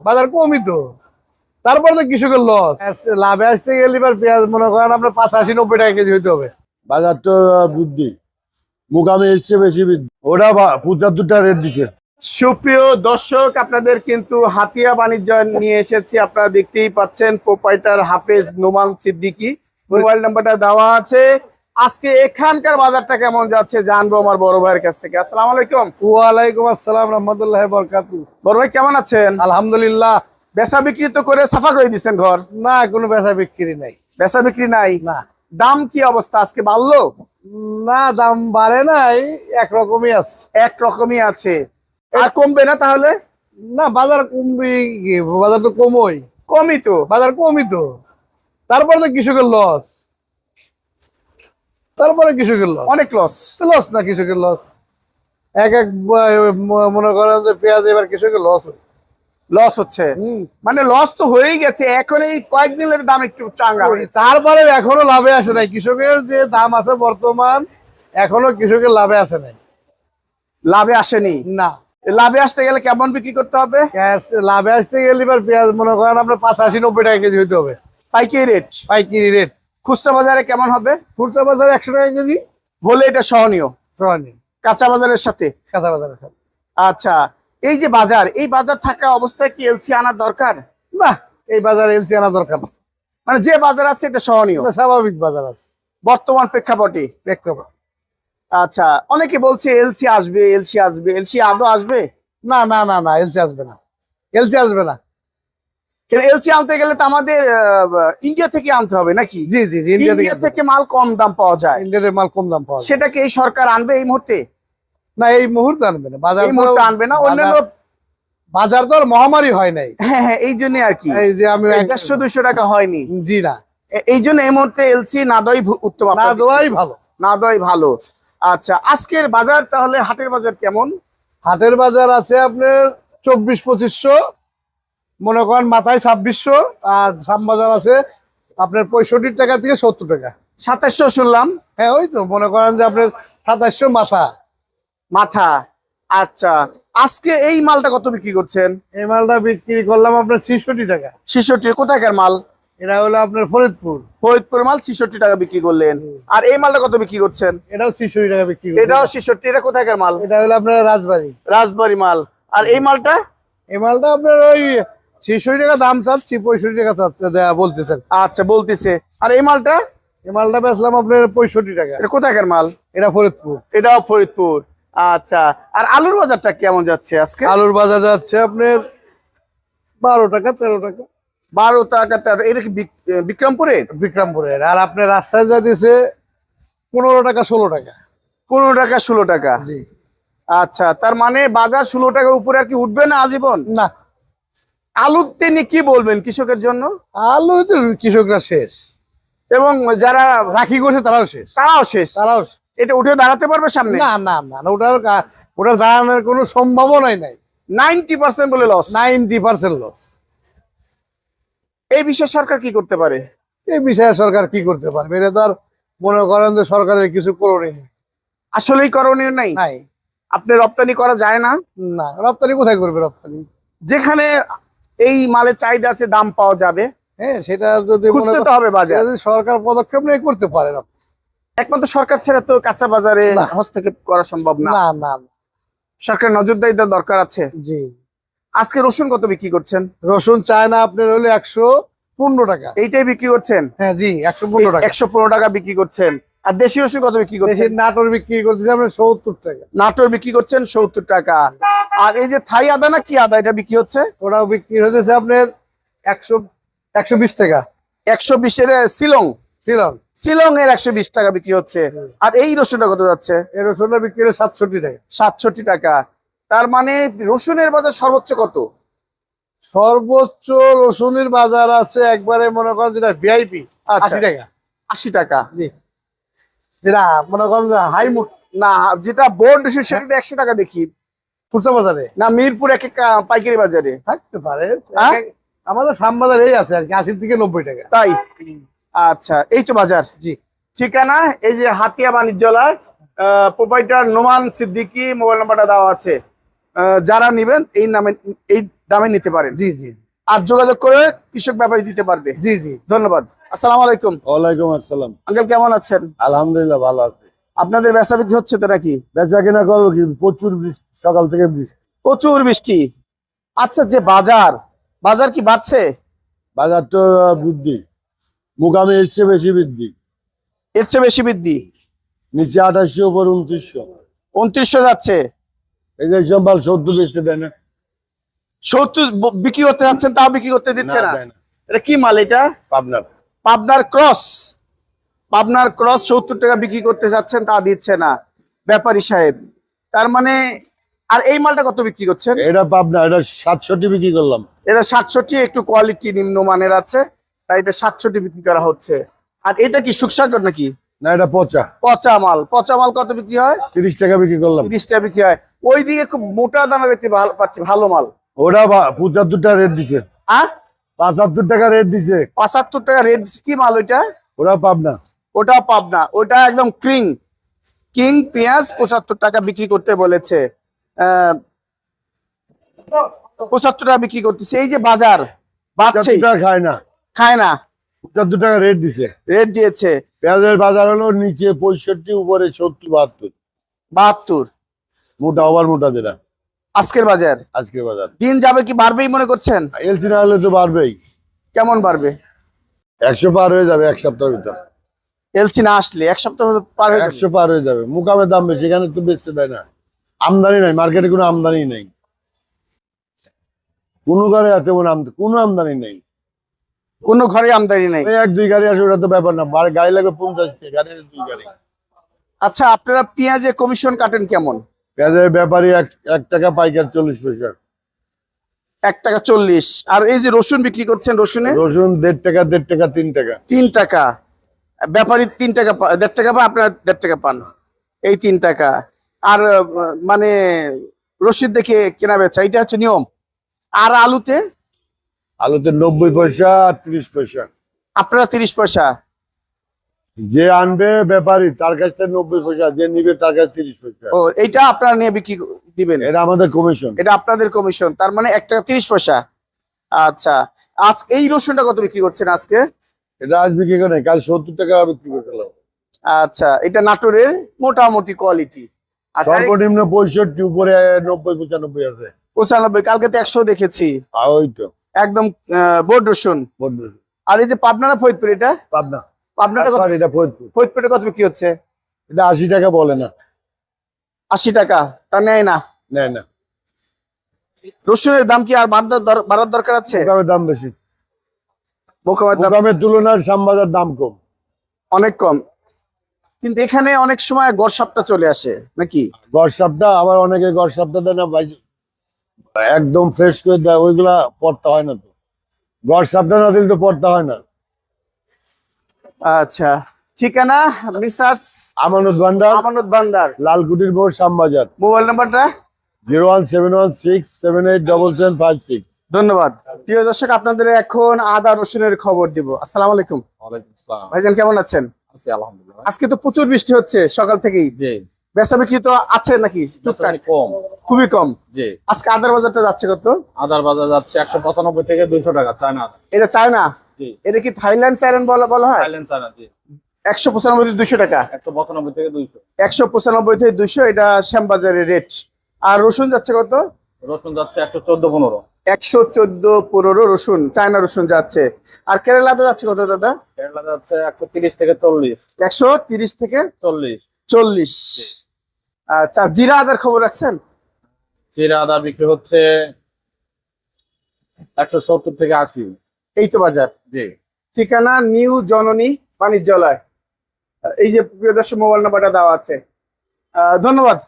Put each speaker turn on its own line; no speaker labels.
বাজার কমই তো। তারপর তো কৃষকের লস লাভে আসতে গেলে এবার পেঁয়াজ মনে করেন আপনার পাঁচাশি নব্বই টাকা কেজি হইতে হবে।
বাজার তো বৃদ্ধি। মুগামে এসছে বেশি বৃদ্ধি। ওরা পঁচাত্তরটা রেট দিচ্ছে
সুপ্রিয় দর্শক আপনাদের কিন্তু হাতিয়া বাণিজ্য নিয়ে এসেছি। আপনারা দেখতেই পাচ্ছেন প্রোপাইটার হাফেজ নোমান সিদ্দিকি। মোবাইল নাম্বারটা দেওয়া আছে। আজকে এখানকার বাজারটা কেমন যাচ্ছে জানব আমার বড় ভাইয়ের কাছ থেকে। আসসালাম আলাইকুম।
ওয়ালাইকুম আসসালাম রহমতুল্লাহ বরকাতু।
বড় ভাই কেমন আছেন?
আলহামদুলিল্লাহ।
বেচা বিক্রি তো করে সাফা করে দিচ্ছেন ঘর?
না কোনো বেচা বিক্রি নাই।
বেচা বিক্রি নাই?
না।
দাম কি অবস্থা? আজকে বাড়লো?
না দাম বাড়ে নাই একরকমই আছে।
এক রকমই আছে আর কমবে না তাহলে?
না বাজার কমবে বাজার তো কমই।
কমই তো।
বাজার কমই তো। তারপরে তো কৃষকের লস তারপরে কৃষকের লস
অনেক লস
লস না কৃষকের লস এক এক মনে করেন যে পেঁয়াজ এবার কৃষকের লস
লস হচ্ছে। মানে লস তো হয়েই গেছে এখন এই কয়েকদিনের দাম একটু চাঙ্গা
তারপরে এখনও লাভে আসে নাই। কৃষকের যে দাম আছে বর্তমান এখনও কৃষকের লাভে আসে নাই।
লাভে আসেনি?
না।
লাভে আসতে গেলে কেমন বিক্রি করতে হবে?
লাভে আসতে গেলে এবার পেঁয়াজ মনে করেন আপনার পাঁচাশি নব্বই টাকা কেজি হইতে হবে।
পাইকারি রেট
পাইকারি রেট
খুচরা বাজারে কেমন হবে?
খুচরা বাজারে একশো টাকা কেজি।
হলে এটা সহনীয়।
সহানি
কাঁচা বাজারের সাথে?
কাঁচা বাজারের সাথে।
আচ্ছা এই যে বাজার এই বাজার থাকা অবস্থায় কি এলসি আনার দরকার?
না এই বাজার এলসি আনা দরকার
মানে যে বাজার আছে এটা সহনীয়।
স্বাভাবিক বাজার আছে।
বর্তমান প্রেক্ষাপটে?
প্রেক্ষাপট।
আচ্ছা অনেকে বলছে এলসি আসবে এলসি আসবে এলসি আদৌ আসবে?
না না না না এলসি আসবে না। এলসি আসবে না।
এলসি আনতে গেলে তো আমাদের ইন্ডিয়া থেকে আনতে হবে নাকি?
জি জি ইন্ডিয়া থেকে
মাল কম দাম পাওয়া যায়।
ইন্ডিয়াতে মাল কম দাম পাওয়া
এই সরকার আনবে এই মুহূর্তে?
না এই মুহূর্তে আনবে না। বাজার
এই মুহূর্তে আনবে না অন্যান্য
বাজার- বাজার তো আর মহামারী হয় নাই।
হ্যাঁ হ্যাঁ এই জন্য আর কি।
এই যে আমি
দেড়শো দুইশো টাকা হয়নি।
জি না।
এই জন্য এই মুহূর্তে এলসি না দই উত্তম
না ভালো।
না দই ভালো। আচ্ছা আজকের বাজার তাহলে হাটের বাজার কেমন?
হাটের বাজার আছে আপনার চব্বিশ পঁচিশশো মনে করেন মাথায় ছাব্বিশশো আর সাম বাজার আছে আপনার পঁয়ষট্টি টাকা থেকে সত্তর টাকা।
সাতাশশো শুনলাম।
হ্যাঁ ওই তো মনে করেন যে আপনার সাতাশশো মাথা।
মাথা আচ্ছা। আজকে এই মালটা কত বিক্রি করছেন?
এই মালটা বিক্রি করলাম আপনার ছিষট্টি টাকা।
ছিষট্টি কোথাকার মাল?
এটা হলো আপনার ফরিদপুর।
ফরিদপুর মাল ছিষট্টি টাকা বিক্রি করলেন। আর এই মালটা কত বিক্রি করছেন?
এটাও ছিষট্টি টাকা বিক্রি
এটাও ছিষট্টি এটা কোথাকার মাল?
এটা হলো আপনার রাজবাড়ি।
রাজবাড়ি মাল। আর এই মালটা?
এই মালটা আপনার ওই ছিষট্টি টাকা দাম চাচ্ছি পঁয়ষট্টি টাকা বলতেছেন।
আচ্ছা বলতেছে। আর এই মালটা?
এই মালটা বেচলাম আপনার পঁয়ষট্টি টাকা।
এটা কোথাকার মাল?
এটা ফরিদপুর।
এটাও ফরিদপুর। আচ্ছা আর আলুর বাজারটা কেমন যাচ্ছে আজকে?
আলুর বাজার যাচ্ছে আপনার বারো টাকা তেরো টাকা।
বারো টাকা তেরো। এটা কি বিক- আহ, বিক্রমপুরের
বিক্রমপুরের। আর আপনার রাজশাহী যাচ্ছে পনেরো টাকা ষোলো টাকা।
পনেরো টাকা ষোলো টাকা।
জি।
আচ্ছা তার মানে বাজার ষোলো টাকা উপরে আর কি উঠবে না আজীবন?
না
আলুর তিনি কি বলবেন কৃষকের জন্য?
আলু তো কৃষকরা শেষ।
এবং যারা
রাখি করছে তারাও শেষ।
তারাও শেষ।
তারাও শেষ।
এটা উঠে দাঁড়াতে পারবে সামনে?
না না না ওটার ওটার দাঁড়ানোর কোনো সম্ভাবনাই নাই।
নাইনটি পার্সেন্ট বলে লস
নাইনটি পার্সেন্ট লস
এই বিষয়ে সরকার কি করতে পারে?
এই বিষয়ে সরকার কি করতে পারবে? এটা তো আর মনে করেন যে সরকারের কিছু করণীয় নেই।
আসলেই করণীয় নাই?
নাই।
আপনি রপ্তানি করা যায় না?
না রপ্তানি কোথায় করবে রপ্তানি?
যেখানে এই মালের চাহিদা আছে দাম পাওয়া যাবে।
হ্যাঁ সেটা যদি
খুঁজতে তো হবে বাজার।
সরকার পদক্ষেপ নিয়ে করতে পারে না
একমাত্র সরকার ছাড়া তো কাঁচা বাজারে হস্তক্ষেপ করা সম্ভব না।
না না না,
সরকার নজরদারিটা দরকার আছে।
জি।
আজকে রসুন কত বিক্রি করছেন?
রসুন চায়না আপনার হলে একশো পনেরো টাকা।
এইটাই বিক্রি করছেন?
হ্যাঁ জি একশো পনেরো টাকা।
একশো পনেরো টাকা বিক্রি করছেন। আর দেশি রসুন কত বিক্রি করছেন?
নাটোর বিক্রি করতেছে আপনার সত্তর টাকা।
নাটোর বিক্রি করছেন সত্তর টাকা। আর এই যে থাই আদা না কি আদা এটা বিক্রি হচ্ছে?
ওটাও বিক্রি হতেছে আপনার একশো একশো বিশ টাকা।
একশো বিশের শিলং
শিলং?
শিলং। এর একশো বিশ টাকা বিক্রি হচ্ছে। আর এই রসুনটা কত যাচ্ছে?
এই রসুনটা বিক্রি হলো সাতষট্টি টাকা।
সাতষট্টি টাকা। তার মানে রসুনের বাজার সর্বোচ্চ কত?
সর্বোচ্চ রসুনের বাজার আছে একবারে মনে করেন যেটা ভিআইপি
আচ্ছা।
আশি টাকা।
আশি টাকা।
যেটা মনে করেন হাই
না যেটা বোর্ড সেটা একশো টাকা দেখি।
খুচরা বাজারে?
না মিরপুর এক পাইকারি বাজারে।
থাকতে পারে।
হ্যাঁ?
আমাদের সাম বাজার এই আছে আর কি আশি থেকে নব্বই টাকা।
তাই? আচ্ছা এই তো বাজার।
জি।
ঠিকানা এই যে হাতিয়া বাণিজ্যালয় প্রোপাইটার নোমান সিদ্দিকি মোবাইল নাম্বারটা দেওয়া আছে। আহ, যারা নিবেন এই নামে এই দামে নিতে পারেন।
জি জি।
আর যোগাযোগ করে কৃষক ব্যাপারী দিতে পারবে।
জি জি।
ধন্যবাদ। আসসালাম আলাইকুম।
ওয়ালাইকুম আসসালাম।
আঙ্কেল কেমন আছেন?
আলহামদুলিল্লাহ ভালো আছে।
আপনাদের বেচা বিক্রি হচ্ছে তো নাকি?
বেচা কিনা করব কি? প্রচুর বৃষ্টি সকাল থেকে বৃষ্টি।
প্রচুর বৃষ্টি। আচ্ছা যে বাজার বাজার কি বাড়ছে?
বাজার তো বৃদ্ধি। মুগামে এসছে বেশি বৃদ্ধি।
এর চেয়ে বেশি বৃদ্ধি?
নিচে আঠাশশো উপর উনত্রিশশো।
উনত্রিশশো যাচ্ছে।
এই যে সম্ভাল সত্তর বেচতে দেয় না।
সত্তর বিক্রি করতে যাচ্ছেন তাও বিক্রি করতে দিচ্ছে
না।
এটা কি মাল এটা?
পাবনার।
পাবনার ক্রস। পাবনার ক্রস সত্তর টাকা বিক্রি করতে যাচ্ছেন তা দিচ্ছে না। ব্যাপারী সাহেব তার মানে আর এই মালটা কত বিক্রি করছেন?
এটা পাবনা এটা সাতষট্টি বিক্রি করলাম।
এটা সাতষট্টি একটু কোয়ালিটি নিম্ন মানের আছে তাই এটা সাতষট্টি বিক্রি করা হচ্ছে। আর এটা কি সুখসাগর নাকি?
না এটা পচা।
পচা মাল। পচা মাল কত বিক্রি হয়?
তিরিশ টাকা বিক্রি করলাম।
তিরিশ টাকা বিক্রি হয়। ওইদিকে খুব মোটা দানা দেখতে ভালো পাচ্ছি ভালো মাল।
ওটা পঁচাত্তর টাকা রেট দিছে।
আহ
পঁচাত্তর টাকা রেট দিছে।
পঁচাত্তর টাকা রেট কি মাল ওইটা?
ওরা পাবনা।
ওটা পাবনা ওটা একদম ক্রিং কিং পেঁয়াজ পঁচাত্তর টাকা বিক্রি করতে বলেছে। পঁচাত্তর টাকা বিক্রি করতেছে। এই যে বাজার বাড়ছে।
খায় না।
খায় না।
পঁচাত্তর টাকা রেট দিছে।
রেট দিয়েছে।
পেঁয়াজের বাজার হলো নিচে পঁয়ষট্টি উপরে সত্তর বাহাত্তর।
বাহাত্তর।
মোটা ওভার মোটা যেটা।
আজকের বাজার?
আজকের বাজার।
দিন যাবে কি বাড়বেই মনে করছেন?
এলসি না হলে তো বাড়বেই।
কেমন বাড়বে?
একশো পার হয়ে যাবে এক সপ্তাহের ভিতর।
এলসি না আসলে এক সপ্তাহ পার হয়ে
একশো পার হয়ে যাবে। মুকামের দাম বেশি এখানে তো বেচতে দেয় না। আমদানি নাই মার্কেটে কোনো আমদানি নেই। কোনো ঘরে আমদানি কোনো আমদানি নেই।
কোনো ঘরে আমদানি নেই।
এক দুই গাড়ি আসে ওটা তো ব্যাপার না। আর গাড়ি লাগবে পঞ্চাশ গাড়ি দুই গাড়ি।
আচ্ছা আপনারা পেঁয়াজে কমিশন কাটেন কেমন?
পেঁয়াজের ব্যাপারী এক এক টাকা পাইকার চল্লিশ পয়সা।
এক টাকা চল্লিশ। আর এই যে রসুন বিক্রি করছেন রসুনে?
রসুন দেড় টাকা দেড় টাকা তিন টাকা।
তিন টাকা। ব্যাপারী তিন টাকা দেড় টাকা পান আপনারা দেড় টাকা পান। এই তিন টাকা। আর মানে রসিদ দেখে কেনা বেচা এটা হচ্ছে নিয়ম। আর আলুতে?
আলুতে নব্বই পয়সা তিরিশ পয়সা।
আপনারা তিরিশ পয়সা?
যে আনবে ব্যাপারী তার কাছ থেকে নব্বই পয়সা যে নিবে তার কাছে তিরিশ পয়সা।
ও এইটা আপনারা নিয়ে বিক্রি দিবেন?
এটা আমাদের কমিশন
এটা আপনাদের কমিশন তার মানে এক টাকা তিরিশ পয়সা। আচ্ছা আজ এই রসুনটা কত বিক্রি করছেন আজকে?
এটা আজ বিক্রি করে কাল সত্তর টাকা বিক্রি করছিলাম
আচ্ছা এটা নাটোরের মোটামুটি কোয়ালিটি আর
সর্বনিম্ন পঁয়ষট্টি উপরে নব্বই পঁচানব্বই আছে।
পঁচানব্বই কালকে তো একশো দেখেছি।
আর ওই তো।
একদম বোর্ড রসুন। আর এই যে পাবনা ফরিদপুর এটা?
পাবনা।
পাবনাটা কত?
এটা ফরিদপুর।
ফরিদপুরে কত বিক্রি হচ্ছে?
এটা আশি টাকা বলে না।
আশি টাকা তা নেয় না।
নেয় না।
রসুনের দাম কি আর বাড়ার দর- বাড়ার দরকার আছে?
দাম বেশি।
বোকামের
তুলনায় শ্যামবাজার দাম কম।
অনেক কম। কিন্তু এখানে অনেক সময় গড় সাপটা চলে আসে নাকি?
গড় সাপটা আবার অনেকে গড় সাপটা দেয় না একদম ফ্রেশ করে দেয় ওইগুলা পড়তে হয় না তো। গড় সাপটা না দিলে তো পড়তে হয় না।
আচ্ছা ঠিকানা? রিসার্চ
আমানত ভান্ডার।
আমানত বান্দার
লালকুটির মোড় শ্যামবাজার।
মোবাইল নাম্বারটা?
Zero one seven one six seven eight double seven five six.
ধন্যবাদ। প্রিয় দর্শক আপনাদের এখন আদা রসুনের খবর দিব। আসসালামু আলাইকুম। ভাইজান কেমন আছেন? আজকে তো প্রচুর বৃষ্টি হচ্ছে সকাল থেকেই। বেচা বিক্রি তো আছে নাকি
কম।
খুবই কম। আজকে আদার বাজারটা যাচ্ছে কত?
আদার বাজার যাচ্ছে একশো পঁচানব্বই থেকে দুইশো টাকা চায়না
এটা চায়না? এটা কি থাইল্যান্ড চাইল্যান্ড বলা বলা হয়? একশো পঁচানব্বই থেকে দুশো টাকা?
একশো পঁচানব্বই থেকে দুইশো।
একশো পঁচানব্বই থেকে দুশো এটা শ্যামবাজারের রেট। আর রসুন যাচ্ছে কত?
রসুন যাচ্ছে একশো চোদ্দ পনেরো।
একশো চোদ্দ পনেরো রসুন চায়না রসুন যাচ্ছে। আর কেরালাতে যাচ্ছে কত দাদা?
কেরালা যাচ্ছে একশো তিরিশ থেকে চল্লিশ।
একশো তিরিশ থেকে
চল্লিশ।
চল্লিশ। আচ্ছা জিরা আদার খবর রাখছেন?
জিরা আদা বিক্রি হচ্ছে একশো সত্তর থেকে আশি।
এই তো বাজার।
জি।
ঠিকানা নিউ জননী বাণিজ্যালয়। এই যে প্রিয় দর্শক মোবাইল নাম্বারটা দেওয়া আছে। আহ, ধন্যবাদ।